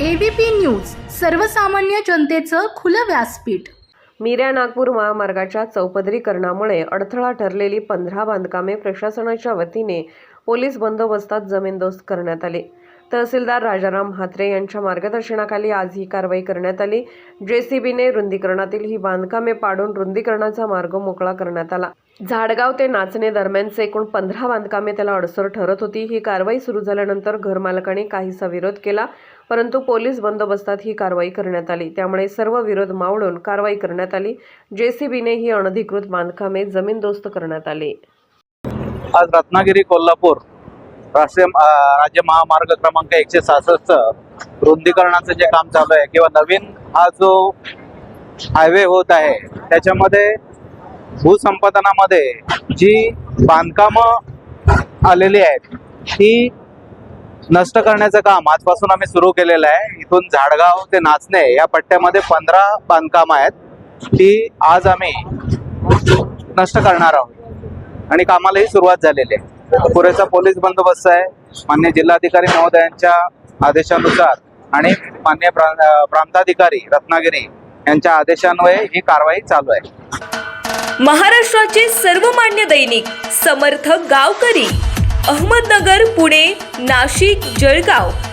ABP news सर्वसामान्य जनतेचं खुलं व्यासपीठ. मिऱ्या नागपूर महामार्गाच्या चौपदरीकरणामुळे अडथळा ठरलेली पंधरा बांधकामे प्रशासनाच्या वतीने पोलीस बंदोबस्तात जमीनदोस्त करण्यात आली. तहसीलदार राजाराम म्हात्रे यांच्या मार्गदर्शनाखाली आज ही कारवाई करण्यात आली. जेसीबीने रुंदीकरणातील ही बांधकामे पाडून रुंदीकरणाचा मार्ग मोकळा करण्यात आला. झाडगाव ते नाचणे दरम्यानचे एकूण पंधरा बांधकामे त्याला अडसर ठरत होती. ही कारवाई सुरू झाल्यानंतर घरमालकाने काहीसा विरोध केला परंतु पोलीस बंदोबस्तात ही कारवाई करण्यात आली. त्यामुळे सर्व विरोध मावळून कारवाई करण्यात आली. जेसीबीने ही अनधिकृत बांधकामे जमीनदोस्त करण्यात आली. आज रत्नागिरी कोल्हापूर राष्ट्रीय राज्य महामार्ग क्रमांक एकशे सहासष्ट रुंदीकरणाचं जे काम चालू आहे किंवा नवीन हा जो हायवे होत आहे त्याच्यामध्ये भूसंपादनामध्ये जी बांधकामं आलेली आहेत ती नष्ट करण्याचं काम आजपासून आम्ही सुरू केलेलं आहे. इथून झाडगाव ते नाचणे या पट्ट्यामध्ये पंधरा बांधकामं आहेत ती आज आम्ही नष्ट करणार आहोत. आणि कामालाही सुरुवात झालेली आहे. पुरेसा पोलीस बंदोबस्त आहे. मान्य जिल्हाधिकारी महोदयांच्या आदेशानुसार आणि मान्य प्रांताधिकारी रत्नागिरी यांच्या आदेशान्वये ही कारवाई चालू आहे. महाराष्ट्राचे सर्वमान्य दैनिक समर्थ गावकरी अहमदनगर पुणे नाशिक जळगाव.